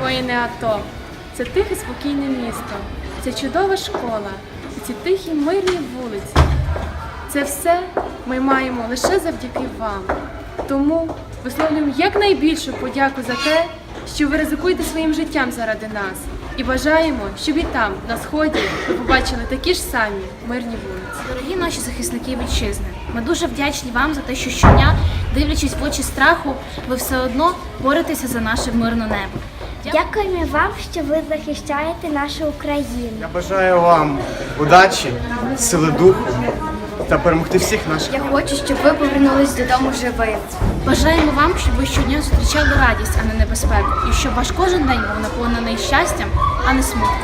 воїни АТО. Це тихе спокійне місто, це чудова школа, і ці тихі мирні вулиці. Це все ми маємо лише завдяки вам. Тому висловлюємо якнайбільшу подяку за те, що ви ризикуєте своїм життям заради нас. І бажаємо, щоб і там, на сході, ви побачили такі ж самі мирні вулиці. Дорогі наші захисники вітчизни, ми дуже вдячні вам за те, що щодня, дивлячись в очі страху, ви все одно боретеся за наше мирне небо. Дякуємо вам, що ви захищаєте нашу Україну. Я бажаю вам удачі, сили духу та перемогти всіх наших. Я хочу, щоб ви повернулись додому живим. Бажаємо вам, щоб ви щодня зустрічали радість, а не небезпеку, і щоб ваш кожен день був наповнений щастям, а не смутком.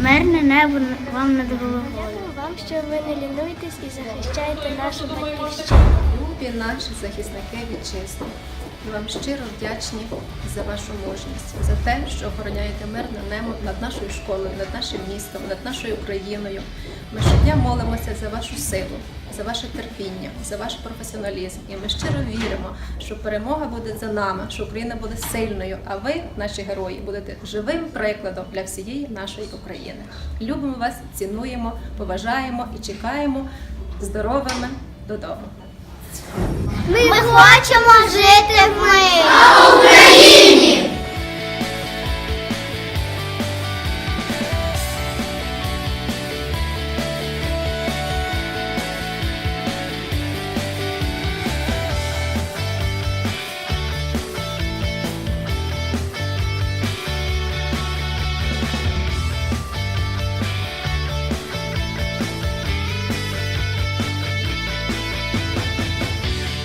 Мирне небо вам над головою. Дякую вам, що ви не лінуєтесь і захищаєте нашу батьківщину. Любі наші захисники вітчизни. Ми вам щиро вдячні за вашу мужність, за те, що охороняєте мирне небо над нашою школою, над нашим містом, над нашою Україною. Ми щодня молимося за вашу силу, за ваше терпіння, за ваш професіоналізм. І ми щиро віримо, що перемога буде за нами, що Україна буде сильною, а ви, наші герої, будете живим прикладом для всієї нашої України. Любимо вас, цінуємо, поважаємо і чекаємо здоровими додому. Ми хочемо жити в мирі.